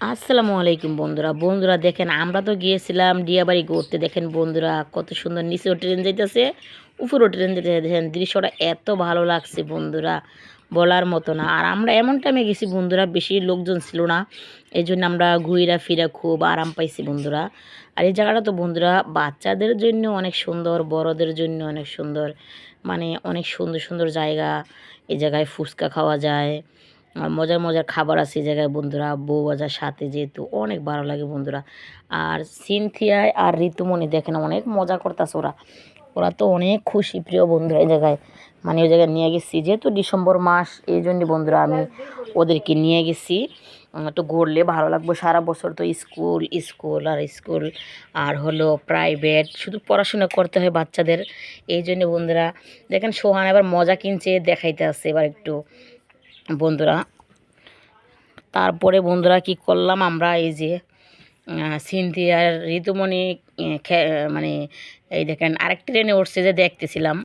আসসালামু আলাইকুম বন্ধুরা। বন্ধুরা দেখেন, আমরা তো গিয়েছিলাম ডিয়াবাড়ি ঘুরতে। দেখেন বন্ধুরা, কত সুন্দর নিচেও ট্রেন যাইতেছে, উপরেও ট্রেন যেতেছে দেখেন দৃশ্যটা এত ভালো লাগছে বন্ধুরা, বলার মতো না। আর আমরা এমন টাইমে গেছি বন্ধুরা, বেশি লোকজন ছিল না। এই জন্য আমরা ঘুরা ফিরা খুব আরাম পাইছি বন্ধুরা। আর এই জায়গাটা তো বন্ধুরা, বাচ্চাদের জন্য অনেক সুন্দর, বড়দের জন্য অনেক সুন্দর। মানে অনেক সুন্দর সুন্দর জায়গা। এই জায়গায় ফুচকা খাওয়া যায়। আর মজার মজার খাবার আছে এই জায়গায় বন্ধুরা। বউ বাজার সাথে যেহেতু অনেক ভালো লাগে বন্ধুরা। আর সিনথিয়ায় আর ঋতুমণি দেখেন অনেক মজা করতেছে ওরা। ওরা তো অনেক খুশি প্রিয় বন্ধুরা এই জায়গায়। মানে ওই জায়গায় নিয়ে গেছি। যেহেতু ডিসেম্বর মাস, এই জন্যই বন্ধুরা আমি ওদেরকে নিয়ে গেছি। একটু ঘুরলে ভালো লাগবে। সারা বছর তো স্কুল স্কুল আর স্কুল আর হলো প্রাইভেট। শুধু পড়াশোনা করতে হয় বাচ্চাদের। এই জন্য বন্ধুরা, দেখেন সোহান এবার মজা কিনছে, দেখাইতে আসছে এবার একটু। বন্ধুরা, তারপরে বন্ধুরা কি করলাম আমরা, এই যে সিনথিয়ার ঋতুমণি মানে এই দেখেন আরেক ট্রেনে উঠছে যে দেখতেছিলাম।